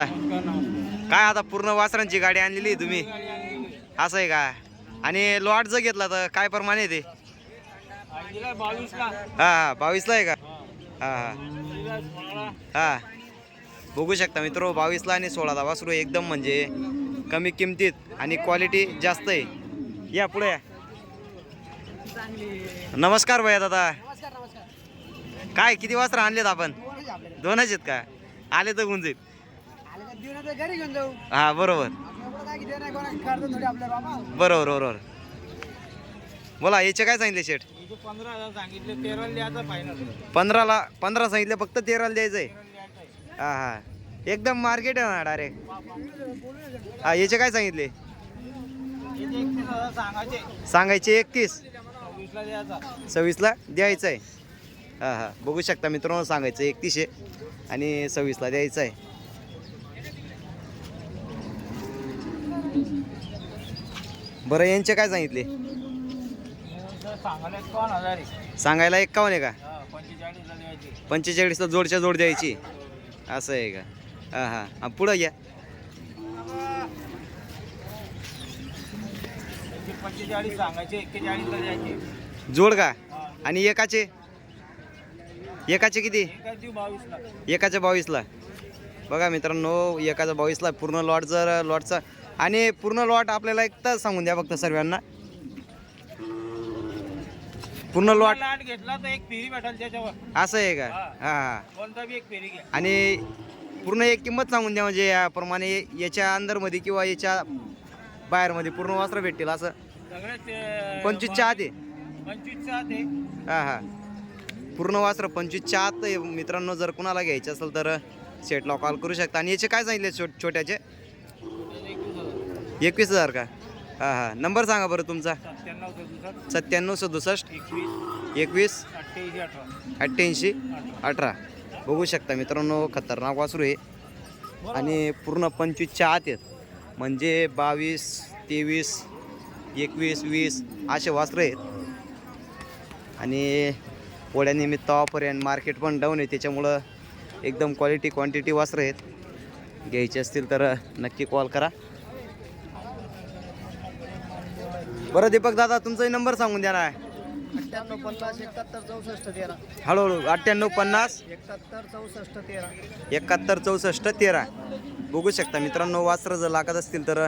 काय? आता पूर्ण वासरांची गाडी आणलेली तुम्ही? असं आहे का? आणि लॉट जर घेतला तर काय प्रमाणे आहे ते? हा हा बावीसला आहे का? हा हा. हा. बघू शकता मित्र बावीसला आणि सोळाला वासरू एकदम म्हणजे कमी किमतीत आणि क्वालिटी जास्त आहे. या पुढे या. नमस्कार भैया दादा. काय किती वासरं आणलेत आपण? दोनच आहेत का? आले तर गुंजीत. घरी घेऊन जाऊ. हा बरोबर. बरोबर बरोबर. बोला याचे काय सांगितले शेठ? सांगितले द्यायचा फायनल पंधराला पंधरा सांगितले फक्त तेराला द्यायचंय? हा हा. एकदम मार्केट आहे ना डायरेक्ट हा याचे काय सांगितले? सांगायचे. सांगायचे एकतीस? सव्वीसला द्यायचा. सव्वीसला द्यायचं आहे हा हा. बघू शकता मित्रांनो सांगायचं एकतीसशे आणि सव्वीसला द्यायचं आहे बरं यांचे काय सांगितले? सांगायला एकावन्न आहे एक्कावन्न आहे का? पंचेचाळीसला जोडच्या जोड द्यायची. असं आहे का? हां. हां पुढं घ्या. जोड का? आणि एकाचे? एकाचे किती? एकाच्या बावीसला. बघा मित्रांनो एकाच्या बावीसला पूर्ण लॉट जर लॉटचा आणि पूर्ण लॉट आपल्याला एक तर सांगून द्या फक्त सर्वांना. पूर्ण लॉट लाट घेतला तर एक फेरी भेटेल त्याच्यावर. असं आहे का? हा. कोणता बी एक फेरी घ्या. आणि पूर्ण एक किंमत सांगून द्या म्हणजे याप्रमाणे याच्या अंदरमध्ये किंवा याच्या बाहेरमध्ये पूर्ण वस्त्र भेटतील असं. सगळ्याच पंचवीसच्या आत आहे. पंचवीसच्या आत आहे. हां हां. पूर्ण वासरं पंचवीसच्या आत आहे. मित्रांनो जर कुणाला घ्यायचं असेल तर सेटला कॉल करू शकता. आणि याचे काय सांगितले छोट छोट्याचे एकवीस हजार का? हां हां. नंबर सांगा बरं तुमचा. सत्त्याण्णव सदुसष्ट एकवीस. अठ्ठ्याऐंशी अठरा. बघू शकता मित्रांनो खतरनाक वासरू आहे आणि पूर्ण पंचवीसच्या आत आहेत. म्हणजे बावीस तेवीस एकवीस वीस असे वासरं आहेत. आणि पोळ्यानिमित्त ऑफर आहे आणि मार्केट पण डाऊन आहे. त्याच्यामुळं एकदम क्वालिटी क्वांटिटी वासरं आहेत. घ्यायचे असतील तर नक्की कॉल करा. बरं दीपक दादा तुमचाही नंबर सांगून द्या ना. अठ्ठ्याण्णव पन्नास एकाहत्तर चौसष्ट तेरा. हळूहळू अठ्ठ्याण्णव पन्नास. एकाहत्तर चौसष्ट तेरा. एकाहत्तर चौसष्ट तेरा. बघू शकता मित्रांनो वास्त्र जर लागत असतील तर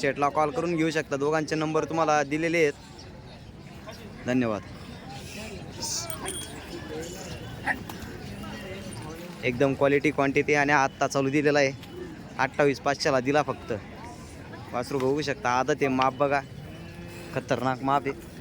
शेटला कॉल करून घेऊ शकता. दोघांचे नंबर तुम्हाला दिलेले आहेत. धन्यवाद. एकदम क्वालिटी क्वांटिटी आणि आत्ता चालू दिलेला आहे. अठ्ठावीस पाचशेला दिला फक्त. वासरू बघू शकता आदत आहे माप बघा. खतरनाक माप आहे